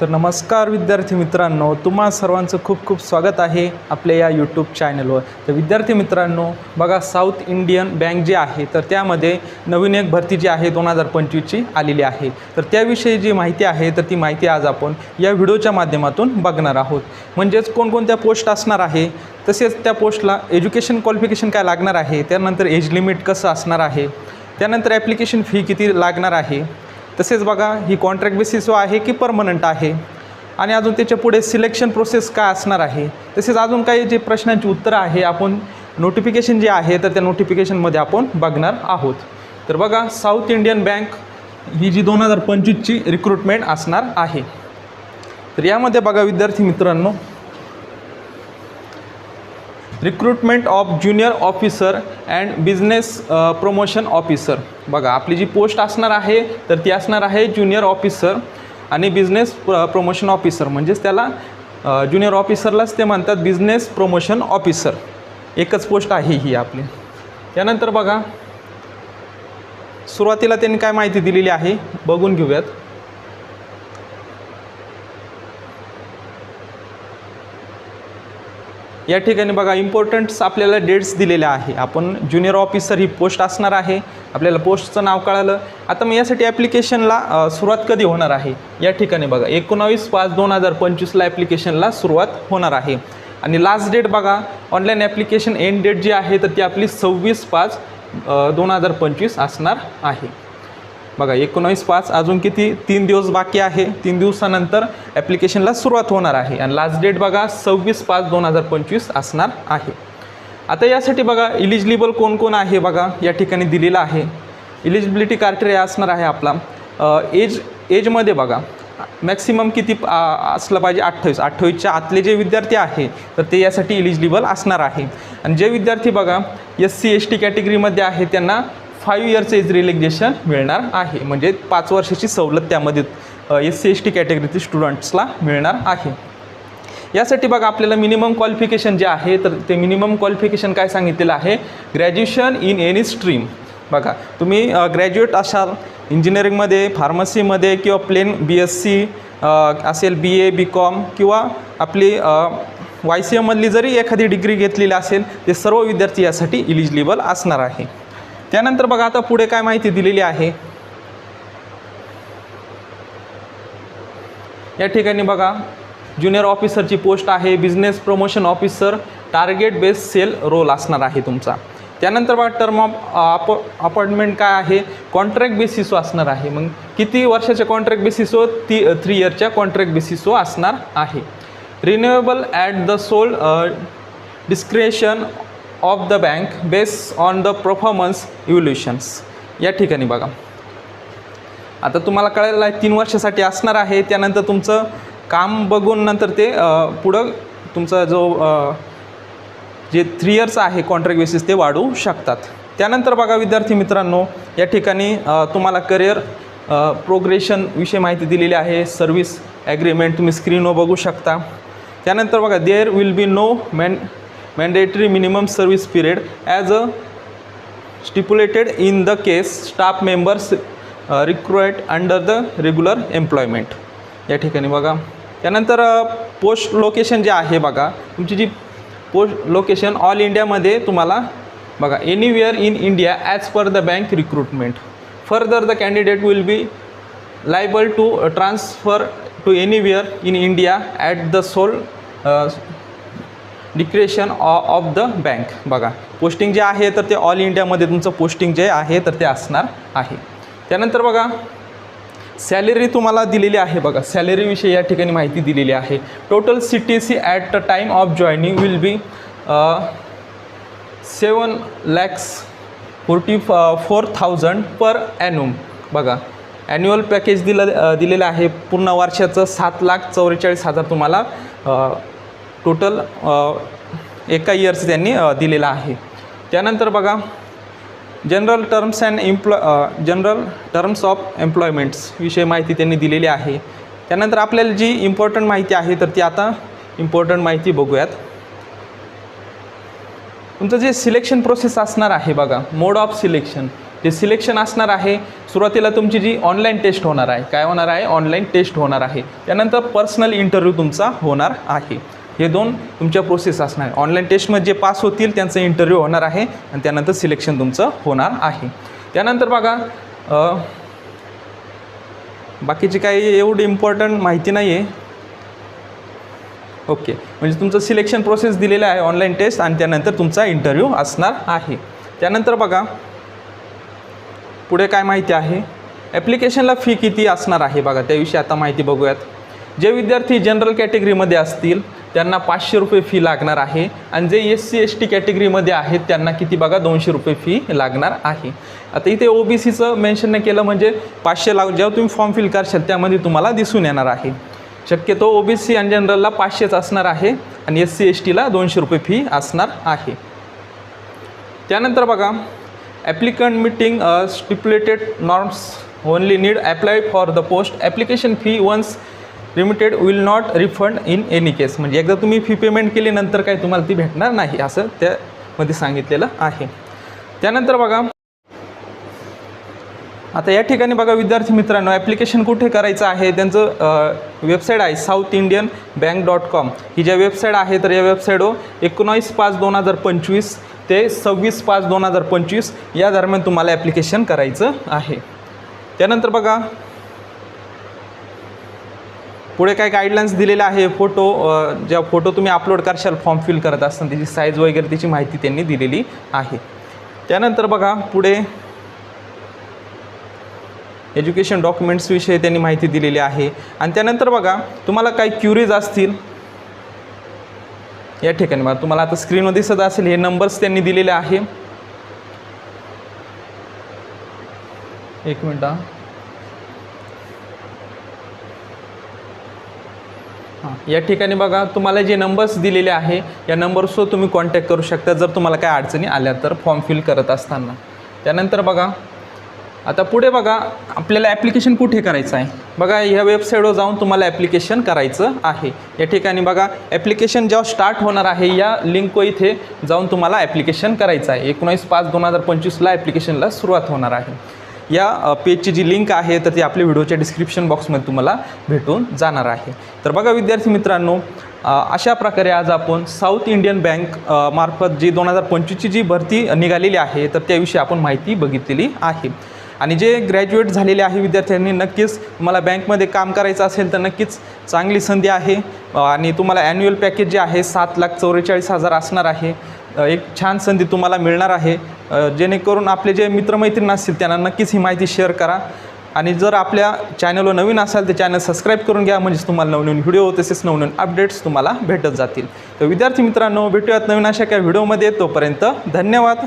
तर नमस्कार विद्यार्थी मित्रांनो तुम्हा सर्वांचं खूप खूप स्वागत आहे आपल्या या यूट्यूब चॅनलवर तर विद्यार्थी मित्रांनो बघा साऊथ इंडियन बँक जी आहे तर त्यामध्ये नवीन एक भरती जी आहे दोन हजार पंचवीसची आलेली आहे. तर त्याविषयी जी माहिती आहे तर ती माहिती आज आपण या व्हिडिओच्या माध्यमातून बघणार आहोत. म्हणजेच कोणकोणत्या पोस्ट असणार आहे तसेच त्या पोस्टला एज्युकेशन क्वालिफिकेशन काय लागणार आहे त्यानंतर एज लिमिट कसं असणार आहे त्यानंतर ॲप्लिकेशन फी किती लागणार आहे तसेच बघा ही कॉन्ट्रॅक्ट बेसिसवर आहे की परमनंट आहे? आणि अजून त्याच्या पुढे सिलेक्शन प्रोसेस काय असणार आहे? तसेच अजून काही जे प्रश्नांची उत्तरं आहे आपण नोटिफिकेशन जे आहे तर त्या नोटिफिकेशनमध्ये आपण बघणार आहोत. तर बघा साऊथ इंडियन बँक ही जी दोन हजार पंचवीसची रिक्रुटमेंट असणार आहे. तर यामध्ये बघा विद्यार्थी मित्रांनो recruitment of junior officer and business promotion officer बघा आपली जी पोस्ट असणार आहे तर ती असणार आहे ज्युनियर ऑफिसर आणि बिझनेस प्रमोशन ऑफिसर म्हणजेच त्याला uh, ज्युनियर ऑफिसरलाच ते म्हणतात बिझनेस प्रमोशन ऑफिसर एकच पोस्ट आहे ही आपली. त्यानंतर बघा सुरुवातीला त्यांनी काय माहिती दिलेली आहे बघून घेऊयात. या ठिकाणी बघा इम्पॉर्टंट्स आपल्याला डेट्स दिलेल्या आहे. आपण ज्युनियर ऑफिसर ही पोस्ट असणार आहे. आपल्याला पोस्टचं नाव कळालं. आता मग यासाठी ॲप्लिकेशनला सुरुवात कधी होणार आहे? या ठिकाणी बघा एकोणावीस पाच दोन हजार पंचवीसला ॲप्लिकेशनला सुरुवात होणार आहे. आणि लास्ट डेट बघा ऑनलाईन ॲप्लिकेशन एंड डेट जी आहे तर ती आपली सव्वीस पाच दोन हजार पंचवीस असणार आहे. बघा एकोणावीस पाच अजून किती? तीन दिवस बाकी आहे. तीन दिवसानंतर ॲप्लिकेशनला सुरुवात होणार आहे. आणि लास्ट डेट बघा सव्वीस पाच दोन हजार पंचवीस असणार आहे. आता यासाठी बघा इलिजिबल कोण कोण आहे बघा या ठिकाणी दिलेलं आहे. इलिजिबिलिटी क्रायटेरिया असणार आहे आपला. एज एजमध्ये बघा मॅक्सिमम किती असलं पाहिजे? अठ्ठावीस. अठ्ठावीसच्या आतले जे विद्यार्थी आहे तर ते यासाठी इलिजिबल असणार आहे. आणि जे विद्यार्थी बघा एस सी एस टी कॅटेगरीमध्ये आहे त्यांना फाईव्ह इयरचं एज रिलॅक्झेशन मिळणार आहे. म्हणजे पाच वर्षाची सवलत त्यामध्ये एस सी एस टी कॅटेगरीतील स्टुडंट्सला मिळणार आहे. यासाठी बघा आपल्याला मिनिमम क्वालिफिकेशन जे आहे तर ते मिनिमम क्वालिफिकेशन काय सांगितलेलं आहे? ग्रॅज्युएशन इन एनी स्ट्रीम बघा तुम्ही ग्रॅज्युएट असाल इंजिनिअरिंगमध्ये फार्मसीमध्ये किंवा प्लेन बी एस सी असेल बी ए बी कॉम किंवा आपली वाय सी एममधली जरी एखादी डिग्री घेतलेली असेल ते सर्व विद्यार्थी यासाठी इलिजिबल असणार आहे. त्यानंतर बघा आता पुढे काय माहिती दिलेली आहे. या ठिकाणी बघा ज्युनियर ऑफिसरची पोस्ट आहे business promotion officer target based sale role असणार आहे तुमचा. त्यानंतर बघा टर्म ऑफ अप अपॉइंटमेंट काय आहे कॉन्ट्रॅक्ट बेसिसो असणार आहे. मग किती वर्षाच्या कॉन्ट्रॅक्ट बेसिसो ती थ्री इयरच्या कॉन्ट्रॅक्ट बेसिसो असणार आहे. Renewable at the sole discretion of the bank base on the performance evolutions या ठिकाणी बघा. आता तुम्हाला कळायला आहे तीन वर्षासाठी असणार आहे त्यानंतर तुमचं काम बघून नंतर ते पुढं तुमचा जो जे थ्री इयर्स आहे कॉन्ट्रॅक्ट बेसिस ते वाढवू शकतात. त्यानंतर बघा विद्यार्थी मित्रांनो या ठिकाणी तुम्हाला करिअर प्रोग्रेशनविषयी माहिती दिलेली आहे सर्व्हिस ॲग्रीमेंट तुम्ही स्क्रीनवर बघू शकता. त्यानंतर बघा there will be no man mandatory minimum service period as a stipulated in the case staff members recruit under the regular employment या ठिकाणी बघा. त्यानंतर पोस्ट लोकेशन जे आहे बघा तुमची जी पोस्ट लोकेशन ऑल इंडियामध्ये तुम्हाला बघा anywhere in India as per the bank recruitment further the candidate will be liable to transfer to anywhere in India at the sole discretion of the bank. बघा posting जे आहे तर ते all इंडियामध्ये तुमचं पोस्टिंग जे आहे तर ते असणार आहे. त्यानंतर बघा सॅलरी तुम्हाला दिलेली आहे बघा. सॅलरीविषयी या ठिकाणी माहिती दिलेली आहे. Total C T C at the time of joining will be seven lakhs forty four thousand per annum बघा ॲन्युअल पॅकेज दिलं दिलेलं आहे. पूर्ण वर्षाचं सात लाख चौवेचाळीस हजार तुम्हाला टोटल एका इयर्स त्यांनी दिलेलं आहे. त्यानंतर बघा general terms and employ general terms of employments विषयी माहिती त्यांनी दिलेली आहे. त्यानंतर आपल्याला जी इम्पॉर्टंट माहिती आहे तर ती आता इम्पॉर्टंट माहिती बघूयात. तुमचं जे सिलेक्शन प्रोसेस असणार आहे बघा मोड ऑफ सिलेक्शन जे सिलेक्शन असणार आहे सुरुवातीला तुमची जी ऑनलाईन टेस्ट होणार आहे काय होणार आहे? ऑनलाईन टेस्ट होणार आहे. त्यानंतर पर्सनल इंटरव्ह्यू तुमचा होणार आहे. हे दोन तुमच्या प्रोसेस असणार. आहे ऑनलाईन टेस्टमध्ये जे पास होतील त्यांचं इंटरव्ह्यू होणार आहे आणि त्यानंतर सिलेक्शन तुमचं होणार आहे. त्यानंतर बघा बाकीची काही एवढी इम्पॉर्टंट माहिती नाही आहे ओके म्हणजे तुमचं सिलेक्शन प्रोसेस दिलेलं आहे ऑनलाईन टेस्ट आणि त्यानंतर तुमचा इंटरव्ह्यू असणार आहे. त्यानंतर बघा पुढे काय माहिती आहे? ॲप्लिकेशनला फी किती असणार आहे बघा? त्याविषयी आता माहिती बघूयात. जे विद्यार्थी जनरल कॅटेगरीमध्ये असतील त्यांना पाचशे रुपये फी लागणार आहे. आणि जे एस सी एस टी कॅटेगरीमध्ये आहेत त्यांना किती बघा दोनशे रुपये फी लागणार आहे. आता इथे ओ बी सीचं मेन्शन नाही केलं म्हणजे पाचशे लाग जेव्हा तुम्ही फॉर्म फिल करशाल त्यामध्ये तुम्हाला दिसून येणार आहे. शक्यतो ओ बी सी आणि जनरलला पाचशेच असणार आहे आणि एस सी एस टीला दोनशे रुपये फी असणार आहे. त्यानंतर बघा applicant meeting stipulated norms only need apply for the post application fee once limited will not refund in any case म्हणजे एकदा तुम्ही फी पेमेंट केली नंतर काय तुम्हाला ती भेटणार नाही असं त्यामध्ये सांगितलेलं आहे. त्यानंतर बघा आता या ठिकाणी बघा विद्यार्थी मित्रांनो ॲप्लिकेशन कुठे करायचं आहे? त्यांचं वेबसाईट आहे South Indian Bank dot com ही ज्या वेबसाईट आहे तर या वेबसाईटवर हो एकोणावीस पाच दोन हजार पंचवीस ते सव्वीस पाच दोन हजार पंचवीस या दरम्यान तुम्हाला ॲप्लिकेशन करायचं आहे. त्यानंतर बघा पुढे काय गाईडलाईन्स दिलेले आहे. फोटो ज्या फोटो तुम्ही अपलोड करशाल फॉर्म फिल करत असताना त्याची साईज वगैरे त्याची माहिती त्यांनी दिलेली आहे. त्यानंतर बघा पुढे एज्युकेशन डॉक्युमेंट्सविषयी त्यांनी माहिती दिलेली आहे. आणि त्यानंतर बघा तुम्हाला काही क्युरीज असतील या ठिकाणी बघा तुम्हाला आता स्क्रीनवर दिसत असेल हे नंबर्स त्यांनी दिलेले आहे. एक मिनिट हा. हां या ठिकाणी बघा तुम्हाला जे नंबर्स दिलेले आहे या नंबर्सवर तुम्ही कॉन्टॅक्ट करू शकता जर तुम्हाला काय अडचणी आल्या तर फॉर्म फिल करत असताना. त्यानंतर बघा आता पुढे बघा आपल्याला ॲप्लिकेशन कुठे करायचं आहे? बघा ह्या वेबसाईटवर जाऊन तुम्हाला ॲप्लिकेशन करायचं आहे. या ठिकाणी बघा ॲप्लिकेशन जेव्हा स्टार्ट होणार आहे या लिंकवर इथे जाऊन तुम्हाला ॲप्लिकेशन करायचं आहे. एकोणीस पाच दोन हजार पंचवीसला ॲप्लिकेशनला सुरुवात होणार आहे. या पेजची जी लिंक आहे तर ती आपल्या व्हिडिओच्या डिस्क्रिप्शन बॉक्समध्ये तुम्हाला भेटून जाणार आहे. तर बघा विद्यार्थी मित्रांनो अशा प्रकारे आज आपण साऊथ इंडियन बँक मार्फत जी दोन हजार पंचवीसची जी भरती निघालेली आहे तर त्याविषयी आपण माहिती बघितलेली आहे. आणि जे ग्रॅज्युएट झालेले आहे विद्यार्थ्यांनी नक्कीच तुम्हाला बँकमध्ये काम करायचं असेल तर नक्कीच चांगली संधी आहे. आणि तुम्हाला ॲन्युअल पॅकेज जे आहे सात लाख चौवेचाळीस हजार असणार आहे. एक छान संधी तुम्हाला मिळणार आहे. जेणेकरून आपले जे मित्रमैत्रीण असतील त्यांना नक्कीच ही माहिती शेअर करा. आणि जर आपल्या चॅनलवर नवीन असाल तर चॅनल सबस्क्राईब करून घ्या. म्हणजेच तुम्हाला नवनवीन व्हिडिओ तसेच नवनवीन अपडेट्स तुम्हाला भेटत जातील. तर विद्यार्थी मित्रांनो भेटूयात नवीन अशा काही व्हिडिओमध्ये. तोपर्यंत धन्यवाद.